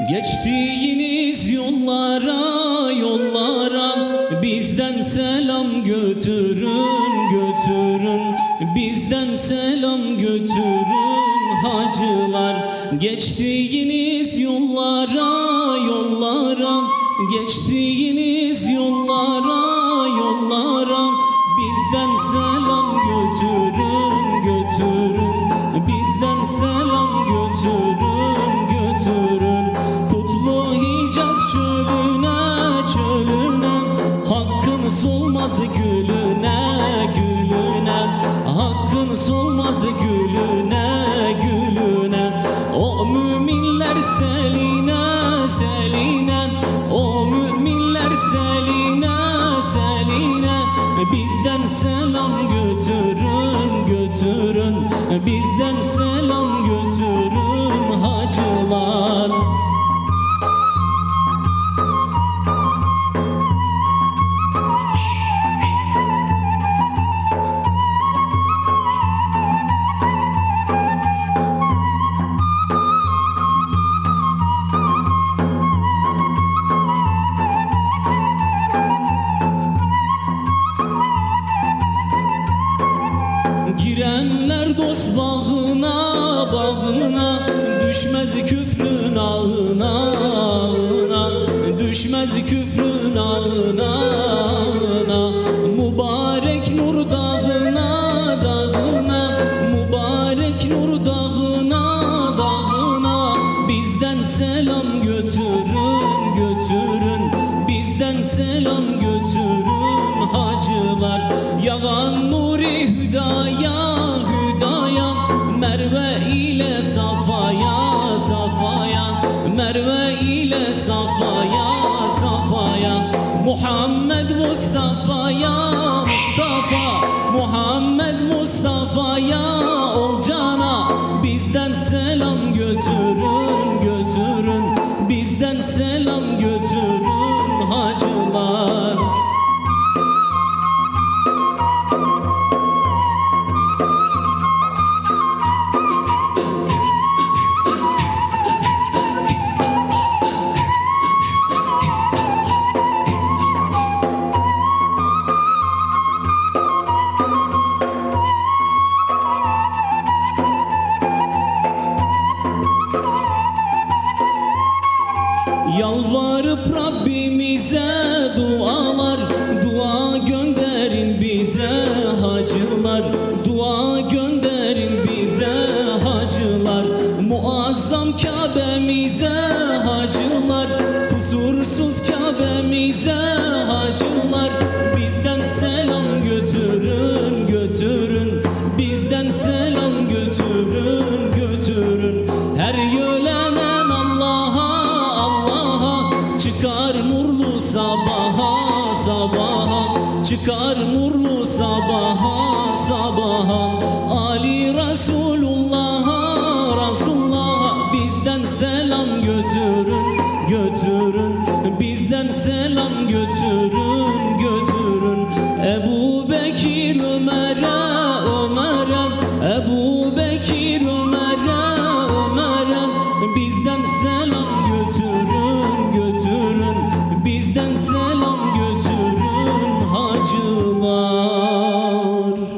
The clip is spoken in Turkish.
Geçtiğiniz yollara yollara bizden selam götürün götürün. Bizden selam götürün hacılar. Geçtiğiniz yollara yollara geçtiğiniz yollara solmaz gülüne gülüne. Hakkın solmaz gülüne gülüne. O müminler seline seline. O müminler seline seline. Bizden selam götürün götürün. Bizden selam Düşmez küfrün ağına ağına. Düşmez küfrün ağına ağına. Mübarek nur dağına dağına. Mübarek nur dağına dağına. Bizden selam götürün götürün. Bizden selam götürün hacılar. Yalan nuri hüdaya hüdaya. Merve ile safaya safaya Merve ile safaya safaya Muhammed Mustafa'ya Mustafa Muhammed Mustafa'ya ol cana Bizden selam götürün götürün Bizden selam götürün hacılar Rabbimize dualar Dua gönderin bize hacılar. Dua gönderin bize hacılar. Muazzam Kabe'mize hacılar. Kusursuz Kabe'mize hacılar Çıkar nurlu sabaha sabaha. Ali Resulullah'a Resulullah'a Bizden selam götürün götürün. Bizden selam götürün.